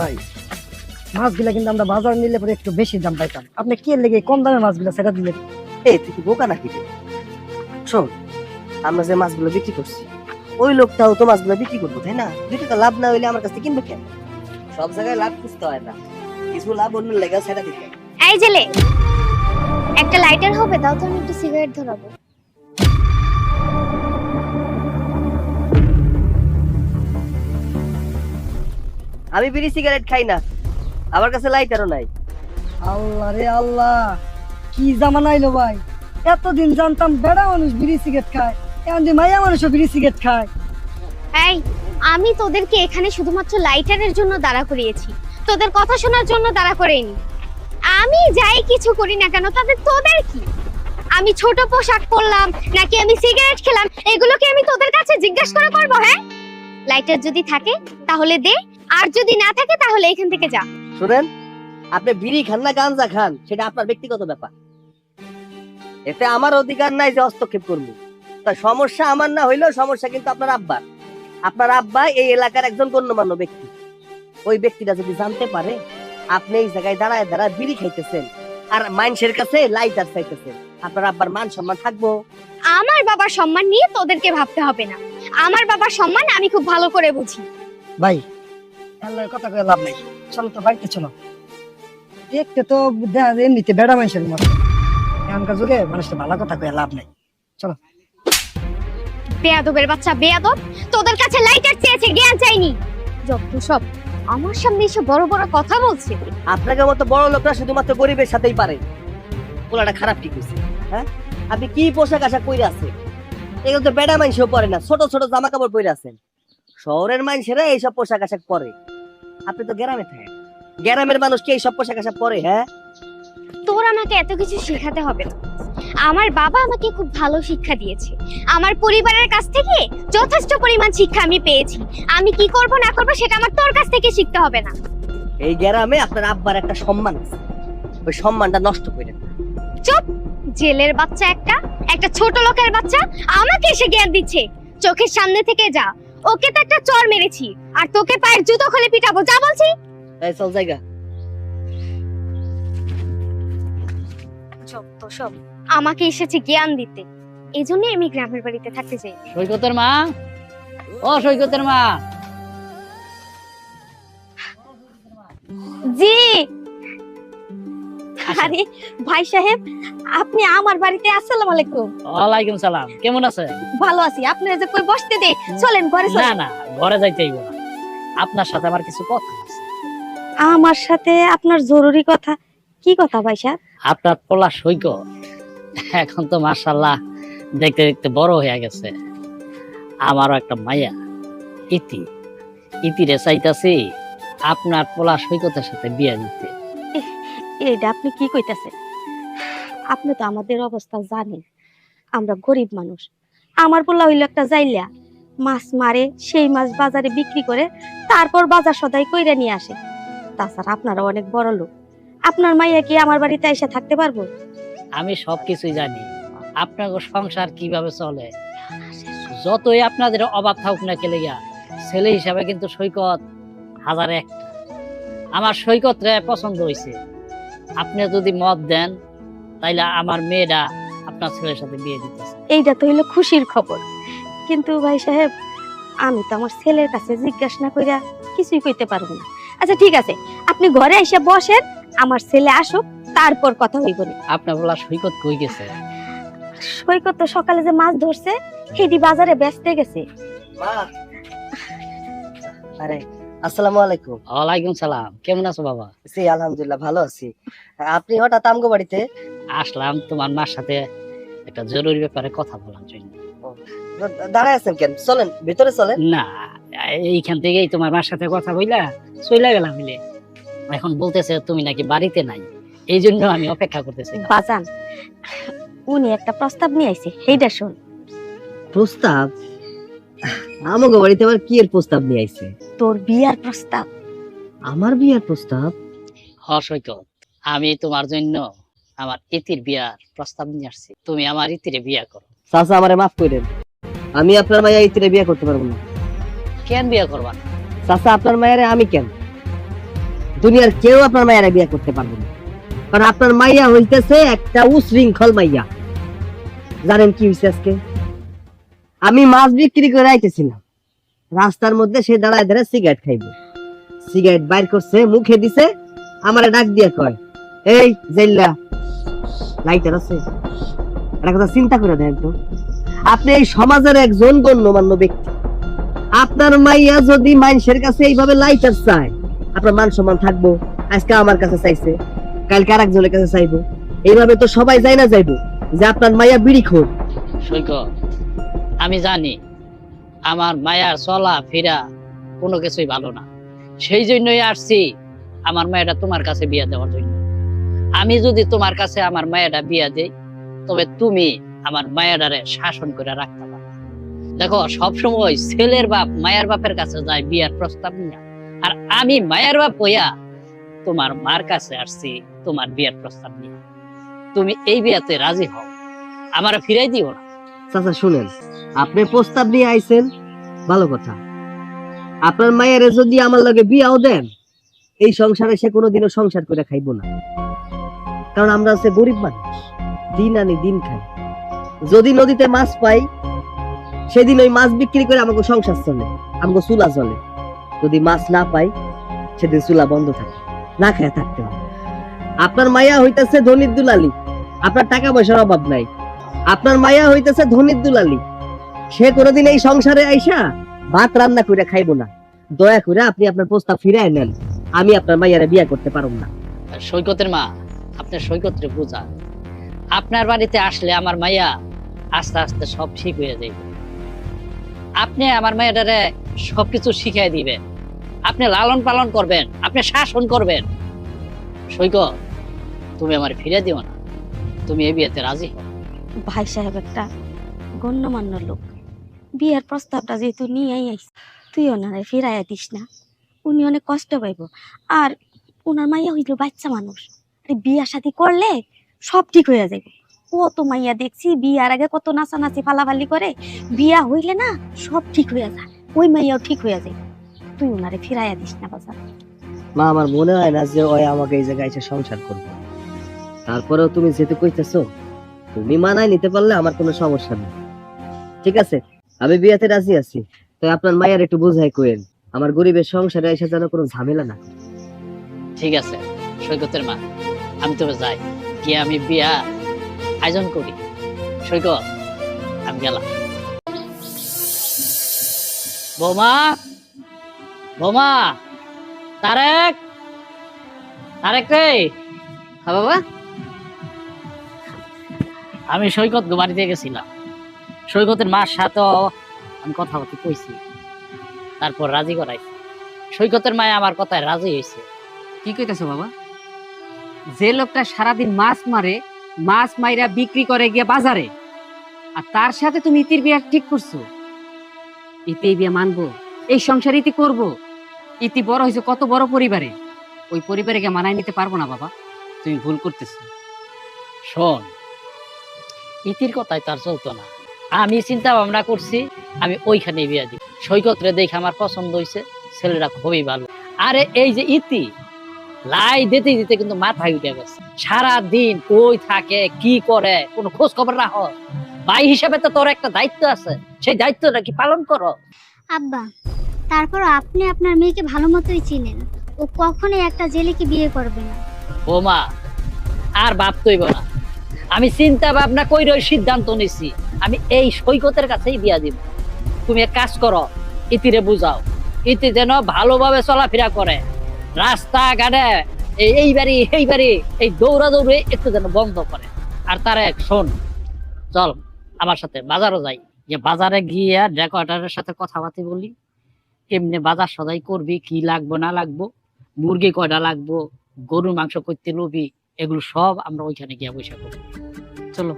ভাই মাছগুলা কিন্তু আমরা বাজার নিলে পরে একটু বেশি দাম পাইতাম। আপনি কি এর লেগে কম দামে মাছগুলা সেটা দিলেন? এই তুই কি বোকা নাকি? শোন আমরা যে মাছগুলো বিক্রি করছি ওই লোকটাও তো মাছগুলো বিক্রি করব তাই না? দুই টাকা লাভ না হইলে আমার কাছে কিনবে কেন? সব জায়গায় লাভ খুঁজতে হয় না। কিছু লাভ অন্য লেগে সেটা দিতে এই জেলে একটা লাইটার হবে দাও তো আমি একটু সিগারেট ধরাবো। আমি বিড়ি সিগারেট খাই না। আমার কাছে লাইটারও নাই। আল্লাহ রে আল্লাহ কি জামানা আইলো ভাই? এতদিন জানতাম বেড়া মানুষ বিড়ি সিগারেট খায় এখন যে মাইয়া মানুষও বিড়ি সিগারেট খায়। এই আমি তোদেরকে এখানে শুধুমাত্র লাইটারের জন্য দাঁড়া করিয়েছি। তোদের কথা শোনার জন্য দাঁড়া করেইনি। আমি যাই কিছু করি না কেন তাতে তোদের কি? আমি ছোট পোশাক পরলাম নাকি আমি সিগারেট খেলাম এগুলো কি আমি তোদের কাছে জিজ্ঞাসা করে করব হ্যাঁ? লাইটার যদি থাকে, তাহলে দে। আর যদি না থাকে, তাহলে এখান থেকে যা। শুনেন, আপনি বিড়ি খান না, গাঞ্জা খান, সেটা আপনার ব্যক্তিগত ব্যাপার। এতে আমার অধিকার নাই যে হস্তক্ষেপ করব। তা সমস্যা আমার না হইলেও সমস্যা কিন্তু আপনার আব্বার। আপনার আব্বা এই এলাকার একজন গণ্যমান্য ব্যক্তি। ওই ব্যক্তিটা যদি জানতে পারে, আপনি এই জায়গায় দাঁড়ায় দাঁড়ায় বিড়ি খাইতেছেন, আর মানুষের কাছে লাইটার চাইতেছেন। আপনার আব্বার মান সম্মান থাকব। আমার বাবার সম্মান নিয়ে তোদেরকে ভাবতে হবে না। আমার বাবার সম্মান আমি খুব ভালো করে বুঝি। ভাই আল্লাহর কথা কয়ে লাভ নাই। চলো তো বাড়িতে চলো। দেখতে তো দেখা যায় এমনিতে বেড়া মানুষের মতো। এখনকার যুগে মানুষের ভালো কথা কয়ে লাভ নাই। চলো। বেয়াদবের বাচ্চা বেয়াদব। তোদের কাছে লাইটার চেয়েছে জ্ঞান চাইনি। যত সব আমার সামনে এসে বড় বড় কথা বলছে। আপনাকে মতো বড় লোকরা শুধুমাত্র গরিবের সাথেই পারে। পোলাটা খারাপ কি কইছে হ্যাঁ? আপনি কি পোশাক আশাক পরে আছে এগুলো তো বেড়া মানুষও পরে না ছোট ছোট জামা কাপড় পরে আছেন। শহরের মানুষেরা এইসব পোশাক আশাক পরে। আপনি তো গ্রামে থাকেন। গ্রামের মানুষ কি এইসব পোশাক আশাক পরে হ্যাঁ? তোর আমাকে এত কিছু শেখাতে হবে না। আমার বাবা আমাকে খুব ভালো শিক্ষা দিয়েছে। আমার পরিবারের কাছ থেকে যথেষ্ট পরিমাণ শিক্ষা আমি পেয়েছি। আমি কি করব না করব সেটা আমার তোর কাছ থেকে শিখতে হবে না। এই গ্রামে আপনার আব্বার একটা সম্মান আছে। ওই সম্মানটা নষ্ট করেন না। জেলের বাচ্চা একটা একটা ছোট লোকের বাচ্চা আমাকে এসে জ্ঞান দিচ্ছে। চোখের সামনে থেকে যা ওকে তো একটা চর মেরেছি আর তোকে পায়ের জুতো খুলে পিটাবো যা বলছি। এই চল জায়গা। সব আমাকে এসেছে জ্ঞান দিতে। এই জন্যই আমি গ্রামের বাড়িতে থাকতে চাই। সৈকতের মা? ও সৈকতের মা। জি আরে ভাই সাহেব আপনি আমার বাড়িতে আসসালামু আলাইকুম। ওয়ালাইকুম সালাম কেমন আছে ভালো আছি। আপনি যে কই বসতে দে চলেন ঘরে চলেন। না ঘরে যাইতেই না। আপনার সাথে আমার কিছু কথা আছে। আমার সাথে আপনার জরুরি কথা। কি কথা ভাই সাহেব? আপনার পোলা সৈকত। এখন তো মার্শাল্লাহ দেখতে দেখতে বড় হয়ে গেছে। আমারও একটা মায়া ইতি। ইতিরে চাইতাছি আপনার পোলা সৈকতের সাথে বিয়ে দিতে। এটা আপনি কি কইতাছেন? আপনি তো আমাদের অবস্থা জানেন আমরা গরিব মানুষ। আমার পোলা হইল একটা জাইলা মাছ মারে সেই মাছ বাজারে বিক্রি করে তারপর বাজার সদাই কইরা নিয়ে আসে। তাছাড়া আপনারা অনেক বড় লোক। আপনার মাইয়া কি আমার বাড়িতে এসে থাকতে পারব? আমি সবকিছুই জানি। আপনার সংসার কীভাবে চলে? যতই আপনাদের অভাব থাকুক না কেলে গিয়া ছেলে হিসাবে কিন্তু সৈকত হাজারে একটা। আমার সৈকত রে পছন্দ হয়েছে আপনি যদি মত দেন তাইলে আমার মেয়েরা আপনার ছেলের সাথে বিয়ে দিতেছে। এইটা তো হইল খুশির খবর। কিন্তু ভাই সাহেব আমি তো আমার ছেলের কাছে জিজ্ঞাসা না কইরা কিছুই কইতে পারব না। আচ্ছা ঠিক আছে আপনি ঘরে এসে বসেন আমার ছেলে আসুক তারপর কথা হইব। না আপনার বলা সৈকত কই গেছে? সৈকত তো সকালে যে মাছ ধরছে হেডি বাজারে বেচতে গেছে। মা! আরে আসসালামু আলাইকুম। ওয়ালাইকুম সালাম। কেমন আছো বাবা? জি আলহামদুলিল্লাহ ভালো আছি। আপনি হঠাৎ আমগো বাড়িতে? আসলাম তোমার মার সাথে একটা জরুরি ব্যাপারে কথা বলার জন্য। দাঁড়ায় আছেন কেন? চলেন ভিতরে চলেন। না এইখান থেকেই তোমার মার সাথে কথা বইলা চলে গেলাম মিলে। এখন বলতেছে তুমি নাকি বাড়িতে নাই? এই জন্য আমি অপেক্ষা করতেছি। বাজান উনি একটা প্রস্তাব নিয়ে আইছে হেইডা শোন প্রস্তাব? আমাগো বাড়িতে আবার কি এর প্রস্তাব নিয়ে আইছে? তোর বিয়ার প্রস্তাব। আমার বিয়ার প্রস্তাব? হ সৈকত আমি তোমার জন্য আমার ইতির বিয়ার প্রস্তাব নিয়ে আসছি। তুমি আমার ইতিরে বিয়া করো। চাচা আমারে মাফ করেন আমি আপনার মাইয়া ইতিরে বিয়ে করতে পারব না। কেন বিয়া করবা? চাচা আপনার মায়ের আমি কেন? দুনিয়ার কেউ আপনার মায়েরা বিয়ে করতে পারবে না। কারণ আপনার মাইয়া হইতেছে একটা উশৃঙ্খল মাইয়া। জানেন কি হয়েছে আজকে? আমি মাছ বিক্রি করে আইতেছিলাম। রাস্তার মধ্যে সে দাঁড়ায় দাঁড়ায় সিগারেট খাইব। সিগারেট বাইর করছে, মুখে দিছে, আমারে ডাক দিয়ে কয়, এই জেল্লা লাইটার আছে? একটা কথা চিন্তা করে দেন তো। আপনি এই সমাজের একজন গণ্যমান্য ব্যক্তি। আপনার মাইয়া যদি মানুষের কাছে এইভাবে লাইটার চায়, আপনার মান সম্মান থাকব, আজকে আমার কাছে চাইছে, কালকে আর একজনের কাছে চাইব। এইভাবে তো সবাই যায় না যাইবো, যে আপনার মাইয়া বিড়ি খোর। সৈকত আমি জানি আমার মায়ার চলা ফেরা কোনো কিছুই ভালো না। সেই জন্যই আসছি আমার মায়েরা তোমার কাছে বিয়ে দেওয়ার জন্য। আমি যদি তোমার কাছে আমার মায়েরা বিয়ে দেই, তবে তুমি আমার মায়েরারে শাসন করে রাখতে পারো। দেখো, সবসময় ছেলের বাপ মায়ের বাপের কাছে যায় বিয়ার প্রস্তাব নিয়ে। আর আমি মায়ের বাপ হইয়া তোমার মার কাছে আসছি তোমার বিয়ের প্রস্তাব নিয়ে। তুমি এই বিয়াতে রাজি হও। আমার ফিরাই দিও না। চাচা, শুনেন, আপনি প্রস্তাব নিয়ে আইছেন, ভালো কথা। আপনার মায়ের যদি আমার লগে বিয়াও দেন, এই সংসারে সে কোনোদিনও সংসার করে খাইবো না। কারণ আমরা হচ্ছে গরিব মানুষ, দিন আনি দিন খাই। যদি নদীতে মাছ পাই, সেদিন ওই মাছ বিক্রি করে আমাকে সংসার চলে, আমাকে চুলা চলে যদি মাছ না পাই, সেদিন চুলা বন্ধ থাকে, না খায় থাকতে হবে আপনার মায়া হইতেছে ধনির দুলালি, আপনার টাকা পয়সার অভাব নাই। আপনার মায়া হইতেছে ধনির দুলালি। সে কোনোদিন এই সংসারে আইসা ভাত রান্না করে খাইবো না। দয়া করে আপনি আপনার প্রস্তাব ফিরায় নেন। আমি আপনার মাইয়ারে বিয়ে করতে পারব না। সৈকতের মা, আপনার সৈকতরে বোঝা আপনার বাড়িতে আসলে আমার মাইয়া আস্তে আস্তে সব ঠিক হয়ে যাবে আপনি আমার মায়েরারে সবকিছু শিখাই দিবেন। আপনি লালন পালন করবেন, আপনি শাসন করবেন। সৈকত, তুমি আমার ফিরে দিও না। তুমি এই বিয়েতে রাজি হও। ভাই সাহেব একটা গণ্যমান্য লোক। বিয়ের প্রস্তাবটা যেহেতু নিয়ে আইস, তুই ওনারে ফিরাইয়া দিস না। উনি অনেক কষ্ট পাইব। আর ওনার মাইয়া হইল বাচ্চা মানুষ। আরে বিয়া শাদি করলে সব ঠিক হয়ে যাবে কত মাইয়া দেখছি বিয়ার আগে কত নাচানাচি ফালাফালি করে, বিয়া হইলে না সব ঠিক হয়ে যায়। ওই মাইয়াও ঠিক হয়ে যায়। তুই ওনারে ফিরাইয়া দিস না বাজার মা আমার মনে হয় না যে ওই আমাকে এই জায়গায় এসে সংসার করবে। তারপরেও তুমি যেতে কইতেছো তুমি মানায় নিতে পারলে আমার কোনো সমস্যা নেই। ঠিক আছে? আমি বিয়েতে রাজি আছি। তো আপনার মায়ের একটু বোঝাই কইেন, আমার গরিবের সংসারে এসে যেন কোনো ঝামেলা না ঠিক আছে, সৈকতের মা, আমি তবে যাই। গিয়ে আমি বিয়া আয়োজন করি। সৈকত, আমি গেলাম। বোমা, বৌমা, তারেক তারেক রে হ্যাঁ বাবা? আমি সৈকত বাড়িতে গেছিলাম। সৈকতের মার সাথেও আমি কথা বলতে কইছি। তারপর রাজি করাইছি। সৈকতের মায় আমার কথায় রাজি হয়েছে কি কইতেছো বাবা? যে লোকটা সারাদিন মাছ মারে মাছ মাইরা বিক্রি করে গিয়ে বাজারে আর তার সাথে তুমি ইতির বিয়া ঠিক করছ? ইতি বিয়া মানবো এই সংসার ইতি করব। ইতি বড় হয়েছে কত বড় পরিবারে। ওই পরিবারে গিয়ে মানায় নিতে পারব না বাবা। তুমি ভুল করতেছো। শোন ইতির কথাই তার চলতো না। আমি চিন্তা ভাবনা করছি আমি ওইখানে বিয়া দিব। সৈকতরে দেখে আমার পছন্দ হয়েছে ছেলেরা খুবই ভালো। আরে এই যে ইতি লাই দিতে দিতে কিন্তু মাথায় উঠে গেছে। সারা দিন কই থাকে কি করে কোনো খোঁজ খবর রাখ। ভাই হিসাবে তো তোর একটা দায়িত্ব আছে সেই দায়িত্বটা কি পালন করো। আব্বা তারপর আপনি আপনার মেয়েকে ভালো মতোই চিনেন। ও কখনোই একটা জেলেকে বিয়ে করবে না। ও মা আর ভাবতইব না। আমি চিন্তা ভাবনা কইরে ওই সিদ্ধান্ত নিছি। আমি এই সৈকতের কাছেই বিয়া দিব। তুমি এক কাজ করো, ইতিরে বুঝাও। ইতি যেন ভালোভাবে চলাফেরা করে। রাস্তা ঘাটে এই বাড়ি এই বাড়ি, এই দৌড়া দৌড়ে একটু যেন বন্ধ করে। আর তার এক শোন, চল আমার সাথে বাজারও যাই। যে বাজারে গিয়ে ডেকোরেটারের সাথে কথাবার্তা বলি। এমনি বাজার সদাই করবি, কি লাগবো, না লাগবো? মুরগি কয়টা লাগবো? গরুর মাংস করতে লবি? এগুলো সব আমরা ওইখানে গিয়ে বৈশাখ করব চলো।